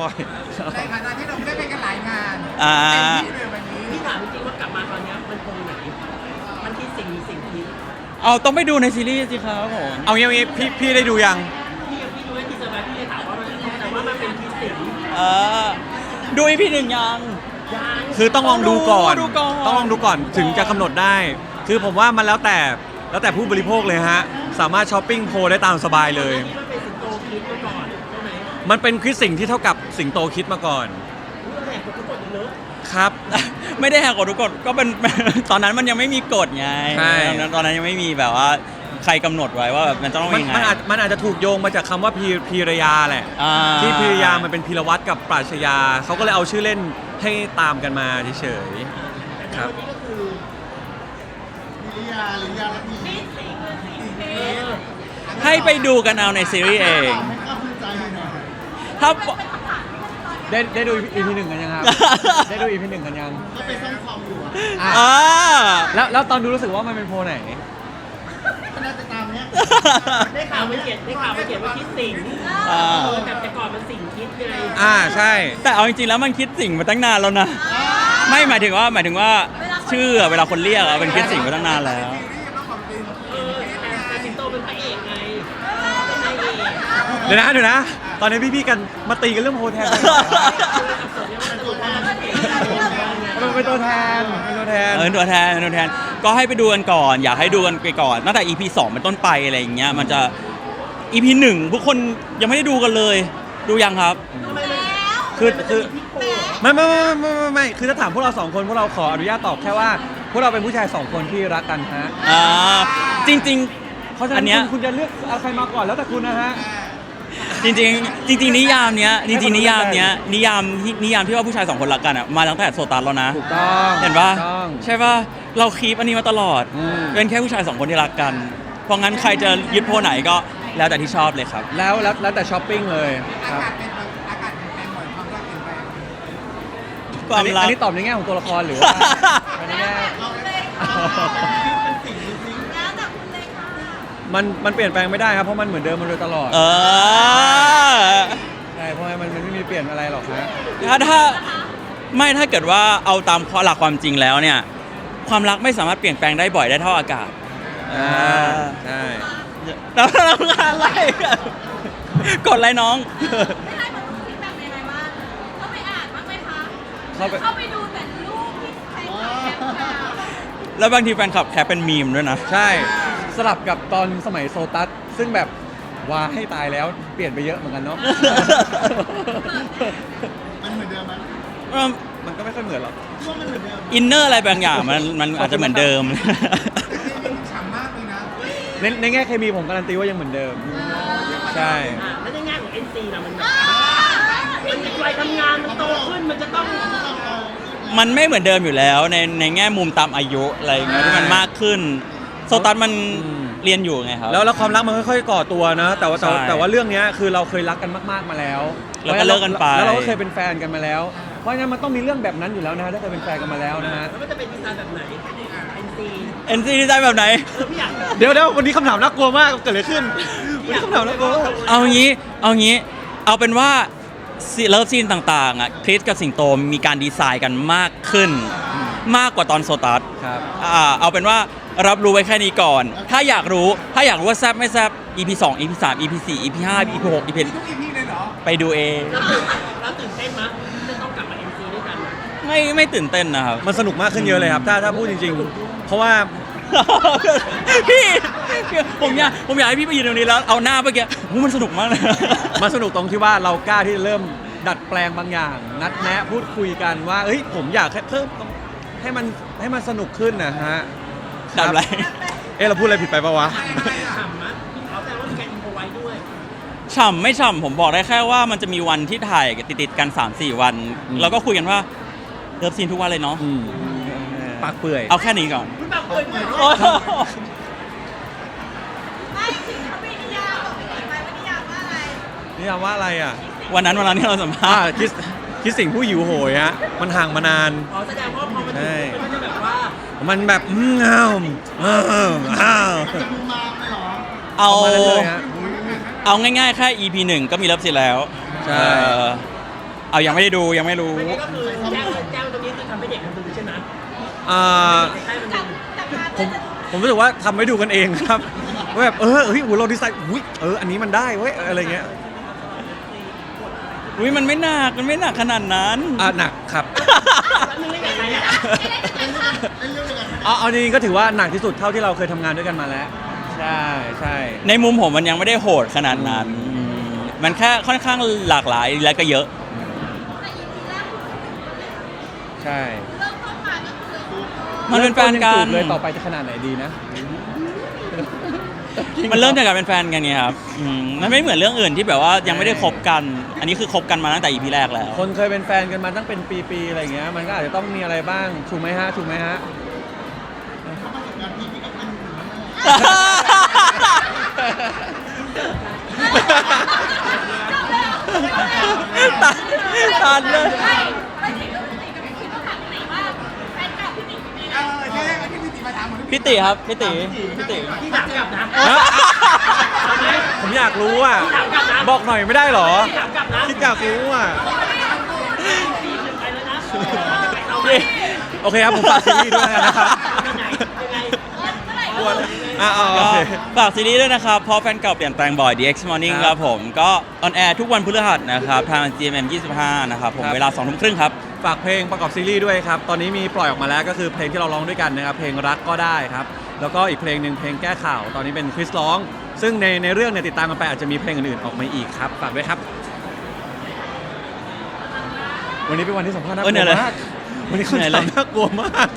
ร่อย ในฐานะที่เราได้ไปกันหลายงานอ่า เต็มที่เลยวันนี้พี่ถามจริงๆว่ากลับมาตอนเนี้ยมันคงไหน มันที่สิ่งมีสิ่งที่เอาต้องไปดูในซีรีส์สิครับผมเอางี้เอางี้พี่พี่ได้ดูยัง พี่ยังพี่ดูให้ทีเซอร์มาพี่เลยถามว่ามันแต่ว่ามันเป็นที่สิ่งเออดูอีพีหนึ่งยัง ยังคือต้องลองดูก่อนดูก่อน ต้องลองดูก่อนถึงจะกำหนดได้ คือผมว่ามันแล้วแต่แล้วแต่ผู้บริโภคเลยฮะ สามารถช้อปปิ้งโพลได้ตามสบายเลยนี่มัน มมันเป็นคิดสิ่งที่เท่ากับสิงโตคิดมาก่อนรู้ว่าแหกกฎกฎเยอะครับ ไม่ได้แหกกฎทุกกฎก็เป็น ตอนนั้นมันยังไม่มีกฎไงใช่ ตอนนั้นตอนนั้นยังไม่มีแบบว่าใครกำหนดไว้ว่าแบบมันจะต้องมันยังไงมันอาจมันอาจจะถูกโยงมาจากคำว่าพีพีรยาแหละ อ่าที่พีรยามันเป็นพีรวัตรกับปราชญาเขาก็เลยเอาชื่อเล่นให้ตามกันมาเฉยแต่ครับวันนี้ก็คือลิยาหรือยาละพีเออให้ไปดูกันเอาในซีรีส์เองไม่กล้าพูดใจหน่อย ถ้าๆได้ได้ดูอีพีหนึ่งกันยังครับ ได้ดูอีพีหนึ่งกันยังก็ไปซ่อมคอมอยู่อะอะอ่าแล้วแล้วตอนดูรู้สึกว่ามันเป็นโพลไหน ก็น่าจะตามเนี้ยได้ข่าวมาเขียนได้ข่าวมาเขียนว่าคิดสิ่งอ่าเออแต่แต่ก่อนมันสิ่งคิดไงอ่าใช่ แต่เอาจริงๆแล้วมันคิดสิ่งมาตั้งนานแล้วนะ ไม่หมายถึงว่าหมายถึงว่าชื่ออะเวลาคนเรียกอะเป็นคิดสิ่งมาตั้งนานแล้ว เออแต่แต่สิงโตเป็นพระเอกไงเป็นนายเอก เดี๋ยวนะเดี๋ยวนะ ตอนนี้พี่ๆกันมาตีกันเรื่องโพลแทนคือสับสนเนี่ยมันตัวแทนพระเอกมันเป็นตัวแทนเป็นตัวแทน เออตัวแทนตัวแทน ก็ให้ไปดูกันก่อน อยากให้ดูกันไปก่อนตั้งแต่ EP 2เป็นต้นไปอะไรอย่างเงี้ยมันจะ EP 1ทุกคนยังไม่ได้ดูกันเลย ดูยังครับทำไมมันคือคือพี่โกไม่ไม่ไม่ไม่ไม่ไม่คือถ้าถามพวกเราสองคนพวกเราขออนุญาตตอบแค่ว่า พวกเราเป็นผู้ชายสองคนที่รักกันฮะอ่าจริงเพราะฉะอันั้นนเนี้ย คุณคุณจะเลือกเอาใครมาก่อนแล้วแต่คุณนะฮะ ๆจริงๆจริง ๆ นิยามเนี้ยจริงๆนิยามเนี้ยนิยามที่นิยามที่ว่าผู้ชายสองคนรักกันอะมาตั้งแต่โซตัสแล้วนะ ถูกต้องเห็นปะถูกต้อง ใช่ปะเราคีปอันนี้มาตลอด อืม เป็นแค่ผู้ชายสองคนที่รักกัน เพราะงั้นใครจะยึดโพลไหนก็แล้วแต่ที่ชอบเลยครับ แล้วแล้วแล้วแต่ช้อปปิ้งเลยคอารับกาศเป็นแบบอากาศเปลี่ยนแปลงบ่อยความรักเปลี่ยนแปลงควาอัมนนี้รัอักนนี้ตอบในแง่ของตัวละครหรือว่า ในแง่ มันมันเปลี่ยนแปลงไม่ได้ครับเพราะมันเหมือนเดิมมาโดยตลอดเออ ใช่เพราะว่ามันมันไม่มีเปลี่ยนอะไรหรอกฮะถ้าถ้าไม่ถ้าเกิดว่าเอาตามหลักความจริงแล้วเนี่ย ความรักไม่สามารถเปลี่ยนแปลงได้บ่อยได้เท่าอากาศอ่าใช่แล้วเราอะไรกันกดอะไรน้อง ไม่ให้ผมฟีดแบ็กยังไงบ้างเข้าไปอ่านบ้างไหมคะ เข้าไปเข้าไปดูแต่รูปที่ใครแคปมาแล้วบางทีแฟนคลับแคปเป็นมีมด้วยนะ ใช่ สลับกับตอนสมัยโซตัส ซึ่งแบบว่าให้ตายแล้วเปลี่ยนไปเยอะเหมือนกันเนาะ มันเหมือนเดิมไหมมันก็ไม่ค่อยเหมือนหรอก ว่ามันเหมือนเดิมอินเนอร์อะไรบางอย่างมันมันอาจจะเหมือนเดิมฉ่ำมากเลยนะในในแง่เคมีผมการันตีว่ายังเหมือนเดิม ใช่ อะแล้วในแง่ของ NC นะมันแบบมันวัยทำงานมันโตขึ้นมันจะต้องมันไม่เหมือนเดิมอยู่แล้วในในแง่มุมตามอายุอะไรอย่างเงี้ยที่มันมากขึ้น โซตัสมันอืมเรียนอยู่ไงครับ แล้วแล้วความรักมันค่อยๆก่อตัวนะ แต่ว่าแต่ว่าใช่แต่ว่าเรื่องเนี้ยคือเราเคยรักกันมากๆมาแล้วแล้วก็เลิกกันไป แล้วเราก็เคยเป็นแฟนกันมาแล้ว เพราะฉะนั้นมันต้องมีเรื่องแบบนั้นอยู่แล้วนะฮะถ้าเคยเป็นแฟนกันมาแล้วนะฮะแล้วมันจะเป็นดีไซน์แบบไหน NC เอ็นซีดีไซน์แบบไหน เออพี่อยากเดี๋ยวเดี๋ยววันนี้คำถามน่ากลัวมากเกิดอะไรขึ้นวันนี้คำถามน่ากลัวมาก เอางี้ เอางี้ เอาเป็นว่าเลิฟซีนต่างๆอะคริสกับสิงโตมีการดีไซน์กันมากขึ้น มากกว่าตอนโซตัสครับ อ่าเอาเป็นว่า รับรู้ไว้แค่นี้ก่อน ถ้าอยากรู้ถ้าอยากรู้ว่าแซบไม่แซบ EP 2 EP 3 EP 4 EP 5 EP 6 EP ทุกอีพีเลยเหรอไปดูเอง แล้วตื่นเต้นมั้ยที่จะต้องกลับมา NC ด้วยกันไม่ไม่ตื่นเต้นนะครับ มันสนุกมากขึ้นเยอะเลยครับ ถ้าถ้าพูดจริง ๆ เพราะว่า พี่ผมอยากผมอยากให้พี่ไปยืนตรงนี้แล้วเอาหน้าไปแกโอ้มันสนุกมากเลย มันสนุกตรงที่ว่าเรากล้าที่จะเริ่มดัดแปลงบางอย่าง นัดแนะพูดคุยกันว่าเอ้ยผมอยากให้เพิ่มให้มันให้มันสนุกขึ้นนะฮะ ดับอะไร เอ๊ะเราพูดอะไรผิดไปปะวะ ฉ่ำมั้ยเขาแต่ว่ามีการอินโฟไว้ด้วย ฉ่ำไม่ฉ่ำผมบอกได้แค่ว่ามันจะมีวันที่ถ่ายติดๆกัน 3-4 วัน อืม แล้วก็คุยกันว่าเลิฟซีนทุกวันเลยเนาะอืมปากเปื่อย เอาแค่นี้ก่อนคุณแบบเปิดเผยโอ้โหไม่ถึงเขามีนิยามบอกไปก่อนไปว่านิยามว่าอะไรนี่ยามว่าอะไรอะวันนั้นวันนั้นที่เราสัมภาอ่าษณ์คิดคิดสิ่งผู้หิวโหยฮะ มันห่างมานาน อ๋อแสดงว่าพอมันใช่ถึงมันจะแบบว่า มันแบบอืมอ้าวอ้าวอ้าวดูมาเลยเหรอเอา ประมาณนั้นเลยฮะ เอาง่ายๆ แค่ EP หนึ่งก็มีเลิฟซีนแล้วใช่ เออเอายังไม่ได้ดูยังไม่รู้ไม่งั้นก็คือแจ้งแจ้งตรงนี้คือทำให้เด็กมันดูใช่ไหมอ่าให้มันจับจับมาผมผมรู้สึกว่าทำไว้ดูกันเองครับว่าแบบเออเฮ้ยอุ๊ยเราดีไซน์อุ้ยเอออันนี้มันได้เว้ยอะไรเงี้ยอุ้ยมันไม่หนักมันไม่หนักขนาดนั้น อะหนักครับแล้วมึง เล่นกับใครอะเล่นเรื่องเดียวกันเอาเอาจริงๆก็ถือว่าหนักที่สุดเท่าที่เราเคยทำงานด้วยกันมาแล้ว ใช่ใช่ในมุมผมมันยังไม่ได้โหดขนาดนั้นอืมมันแค่ค่อนข้างหลากหลายและก็เยอะแต่อีพีแรกใช่เริ่มต้นมาก็คือมันเป็นแฟนกันเริ่มต้ยังจูบเลยต่อไปจะขนาดไหนดีนะ มันเริ่มจากการเป็นแฟนกันไงครับอืมมันไม่เหมือนเรื่องอื่นที่แบบว่ายังไม่ได้คบกัน อันนี้คือคบกันมาตั้งแต่ EP แรกแล้ว คนเคยเป็นแฟนกันมาตั้งเป็นปีๆอะไรเงี้ยมันก็อาจจะต้องมีอะไรบ้างถูกไหมฮะถูกไหมฮะ ตัดเลย พี่ติมาถามเหมือนพี่ติครับพี่ติพี่ติพี่ถามกลับนะฮะเอาไหมผมอยากรู้อะ พี่ถามกลับนะบอกหน่อยไม่ได้เหรอ พี่ถามกลับนะคิดอยากรู้อะสี่หนึ่งไปแล้วนะเอาไหมโอเคครับผมฝากซีรีส์ด้วยนะครับยังไงยังไงกลัวอะเอาก็โอเค ฝากซีรีส์ด้วยนะครับ เพราะแฟนเก่าเปลี่ยนแปลงบ่อย DX Morning ครับครับผมก็ออนแอร์ทุกวันพฤหัสนะครับ ทาง GMM 25 นะครับผม ครับ เวลา2ทุ่มครึ่งครับ ฝากเพลงประกอบซีรีส์ด้วยครับ ตอนนี้มีปล่อยออกมาแล้วก็คือเพลงที่เราร้องด้วยกันนะครับ เพลงรักก็ได้ครับ แล้วก็อีกเพลงหนึ่งเพลงแก้ข่าว ตอนนี้เป็นคริสร้อง ซึ่งในในเรื่องเนี่ยติดตามกันไปอาจจะมีเพลงอื่นๆออกมาอีกครับ ฝากด้วยครับ วันนี้เป็นวันที่สัมภาษณ์น่ากเออเหนื่ลัอเลยวยมาก วันนี้คำเหนื่อยเลถามยน่ากลัวมาก